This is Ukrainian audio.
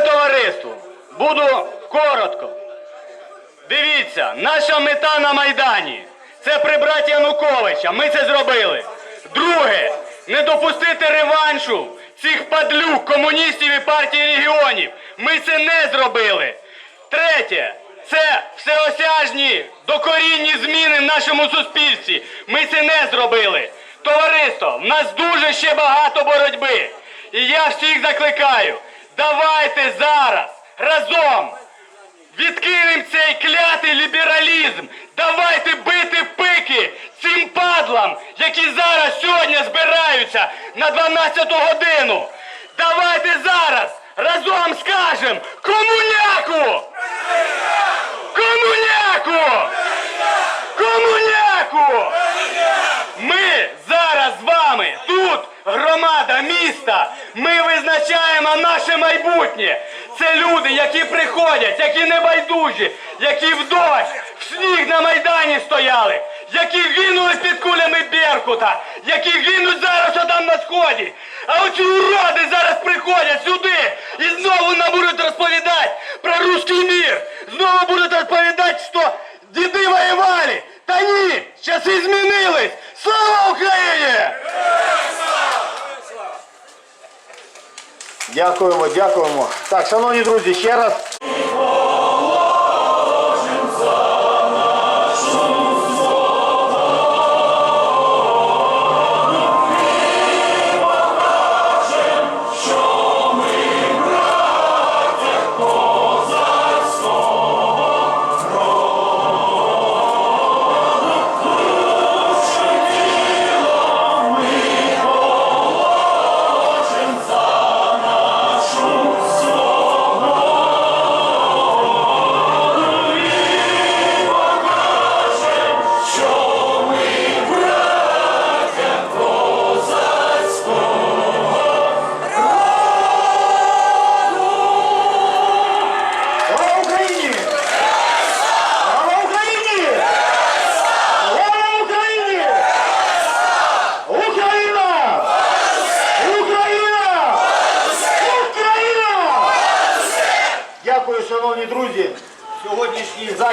Товариство, буду коротко. Дивіться, наша мета на Майдані це прибрати Януковича. Ми це зробили. Друге, не допустити реваншу цих падлюк, комуністів і партії регіонів. Ми це не зробили. Третє, це всеосяжні докорінні зміни в нашому суспільстві. Ми це не зробили. Товариство, в нас дуже ще багато боротьби. І я всіх закликаю, давайте зараз разом відкинемо цей клятий лібералізм. Давайте бити пики цим падлам, які зараз сьогодні збираються на 12 годину. Давайте зараз разом скажемо комуняку! Комуняку! Комуняку! Ми зараз з вами тут, громада міста. Ми визначаємо наше майбутнє. Це люди, які приходять, які небайдужі, які в дощ, в сніг на майдані стояли, які гинули під кулями Беркута, які гинуть зараз отам на сході. А оці уроди зараз приходять сюди і знову нам будуть розповідати про русський мір. Знову будуть розповідати, що діди воювали. Та ні, часи змінились. Дякуємо, дякуємо. Так, шановні друзі, ще раз. Шановні друзі. Сьогоднішній захід.